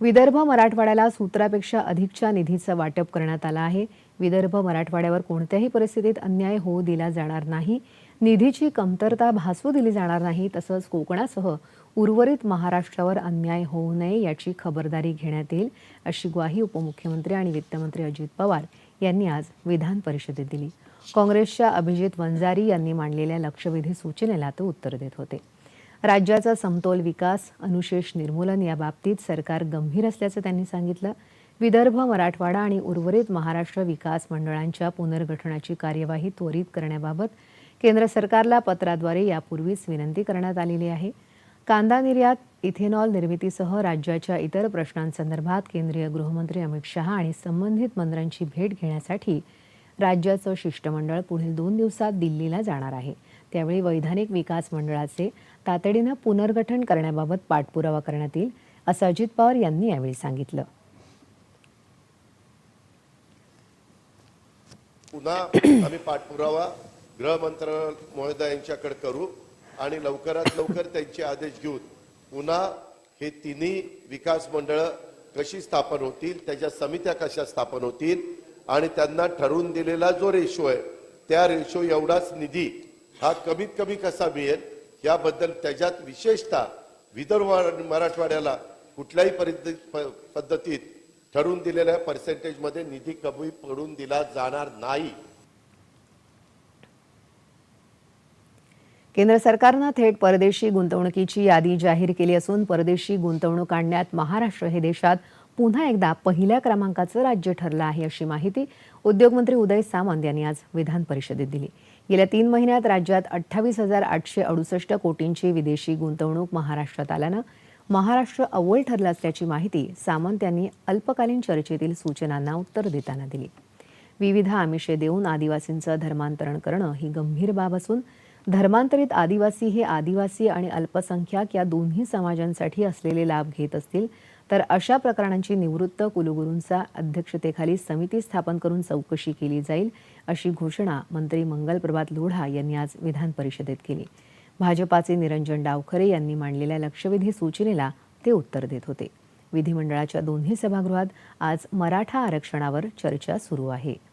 विदर्भ मराठवाड्याला सूत्रापेक्षा अधिकच्या निधीचं वाटप करण्यात आलं आहे. विदर्भ मराठवाड्यावर कोणत्याही परिस्थितीत अन्याय होऊ दिला जाणार नाही. निधीची कमतरता भासू दिली जाणार नाही तसंच कोकणासह उर्वरित महाराष्ट्रावर अन्याय होऊ नये याची खबरदारी घेण्यात येईल अशी ग्वाही उपमुख्यमंत्री आणि वित्तमंत्री अजित पवार यांनी आज विधान परिषदेत दिली. काँग्रेसच्या अभिजित वंजारी यांनी मांडलेल्या लक्षवेधी सूचनेला ते उत्तर देत होते. राज्याचा समतोल विकास अनुशेष निर्मूलन या बाबतीत सरकार गंभीर असल्याचं त्यांनी सांगितलं. विदर्भ मराठवाडा आणि उर्वरित महाराष्ट्र विकास मंडळांच्या पुनर्गठनाची कार्यवाही त्वरित करण्याबाबत केंद्र सरकारला पत्राद्वारे यापूर्वीच विनंती करण्यात आलेली आहे. कांदा निर्यात इथेनॉल निर्मितीसह राज्याच्या इतर प्रश्नांसंदर्भात केंद्रीय गृहमंत्री अमित शहा आणि संबंधित मंत्र्यांची भेट घेण्यासाठी राज्याचं शिष्टमंडळ पुढील दोन दिवसात दिल्लीला जाणार आहे. त्यावेळी वैधानिक विकास मंडळाचे तातडीनं पुनर्गठन करण्याबाबत पाठपुरावा करण्यात येईल असं अजित पवार यांनी यावेळी सांगितलं. पुन्हा आम्ही पाठपुरावा गृहमंत्रालय महोदयांच्याकडे करू आणि लवकरात लवकर त्यांचे आदेश घेऊन पुन्हा हे तिन्ही विकास मंडळ कशी स्थापन होतील त्याच्या समित्या कशा स्थापन होतील आणि त्यांना ठरवून दिलेला जो रेशो आहे त्या रेशो एवढाच निधी हा कमीत कमी कसा मिळेल याबद्दल त्याच्यात विशेषतः विदर्भ आणि मराठवाड्याला कुठल्याही पद्धतीत ठरवून दिलेल्या पर्सेंटेजमध्ये निधी कमी पडून दिला जाणार नाही. केंद्र सरकारनं थेट परदेशी गुंतवणुकीची यादी जाहीर केली असून परदेशी गुंतवणूक आणण्यात महाराष्ट्र हे देशात पुन्हा एकदा पहिल्या क्रमांकाचं राज्य ठरलं आहे अशी माहिती उद्योगमंत्री उदय सामंत यांनी आज विधान परिषदेत दिली. गेल्या तीन महिन्यात राज्यात अठ्ठावीस हजार आठशे अडुसष्ट कोटींची विदेशी गुंतवणूक महाराष्ट्रात आल्यानं महाराष्ट्र अव्वल ठरला असल्याची माहिती सामंत यांनी अल्पकालीन चर्चेतील सूचनांना उत्तर देताना दिली. विविध आमिषे देऊन आदिवासींचं धर्मांतरण करणं ही गंभीर बाब असून धर्मांतरित आदिवासी हे आदिवासी आणि अल्पसंख्याक या दोन्ही समाजांसाठी असलेले लाभ घेत असतील तर अशा प्रकरणांची निवृत्त कुलगुरूंचा अध्यक्षतेखाली समिती स्थापन करून चौकशी केली जाईल अशी घोषणा मंत्री मंगलप्रभात लोढा यांनी आज विधान परिषदेत केली. भाजपाचे निरंजन डावखरे यांनी मांडलेल्या लक्षवेधी सूचनेला ते उत्तर देत होते. विधिमंडळाच्या दोन्ही सभागृहात आज मराठा आरक्षणावर चर्चा सुरू आहे.